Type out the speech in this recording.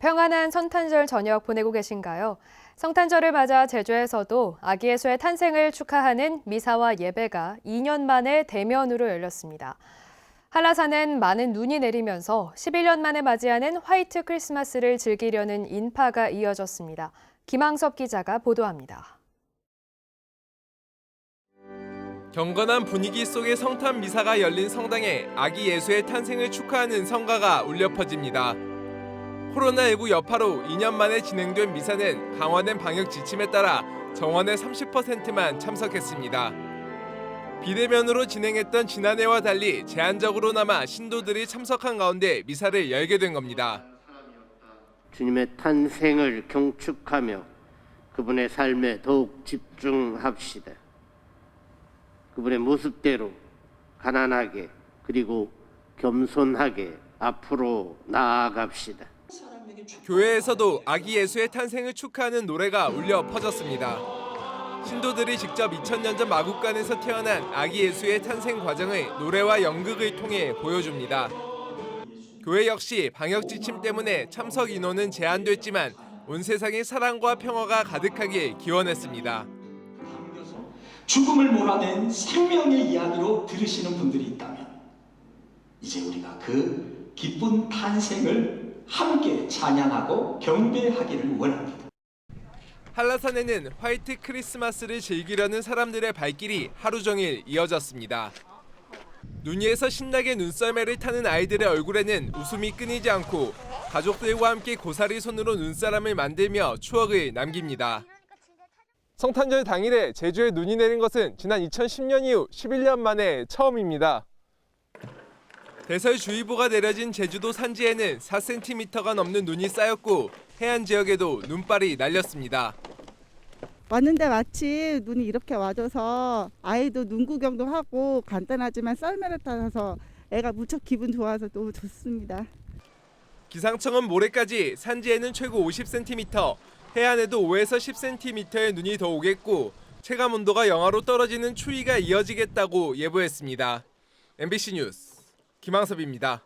평안한 성탄절 저녁 보내고 계신가요? 성탄절을 맞아 제주에서도 아기 예수의 탄생을 축하하는 미사와 예배가 2년 만에 대면으로 열렸습니다. 한라산엔 많은 눈이 내리면서 11년 만에 맞이하는 화이트 크리스마스를 즐기려는 인파가 이어졌습니다. 김항섭 기자가 보도합니다. 경건한 분위기 속의 성탄 미사가 열린 성당에 아기 예수의 탄생을 축하하는 성가가 울려 퍼집니다. 코로나19 여파로 2년 만에 진행된 미사는 강화된 방역 지침에 따라 정원의 30%만 참석했습니다. 비대면으로 진행했던 지난해와 달리 제한적으로나마 신도들이 참석한 가운데 미사를 열게 된 겁니다. 주님의 탄생을 경축하며 그분의 삶에 더욱 집중합시다. 그분의 모습대로 가난하게 그리고 겸손하게 앞으로 나아갑시다. 교회에서도 아기 예수의 탄생을 축하하는 노래가 울려 퍼졌습니다. 신도들이 직접 2000년 전 마국간에서 태어난 아기 예수의 탄생 과정을 노래와 연극을 통해 보여줍니다. 교회 역시 방역 지침 때문에 참석 인원은 제한됐지만 온 세상에 사랑과 평화가 가득하길 기원했습니다. 죽음을 몰아낸 생명의 이야기로 들으시는 분들이 있다면 이제 우리가 그 기쁜 탄생을 함께 찬양하고 경배하기를 원합니다. 한라산에는 화이트 크리스마스를 즐기려는 사람들의 발길이 하루 종일 이어졌습니다. 눈 위에서 신나게 눈썰매를 타는 아이들의 얼굴에는 웃음이 끊이지 않고 가족들과 함께 고사리 손으로 눈사람을 만들며 추억을 남깁니다. 성탄절 당일에 제주에 눈이 내린 것은 지난 2010년 이후 11년 만에 처음입니다. 대설주의보가 내려진 제주도 산지에는 4cm가 넘는 눈이 쌓였고 해안 지역에도 눈발이 날렸습니다. 왔는데 마침 눈이 이렇게 와줘서 아이도 눈 구경도 하고 간단하지만 썰매를 타서 애가 무척 기분 좋아서 너무 좋습니다. 기상청은 모레까지 산지에는 최고 50cm, 해안에도 5에서 10cm의 눈이 더 오겠고 체감 온도가 영하로 떨어지는 추위가 이어지겠다고 예보했습니다. MBC 뉴스 김항섭입니다.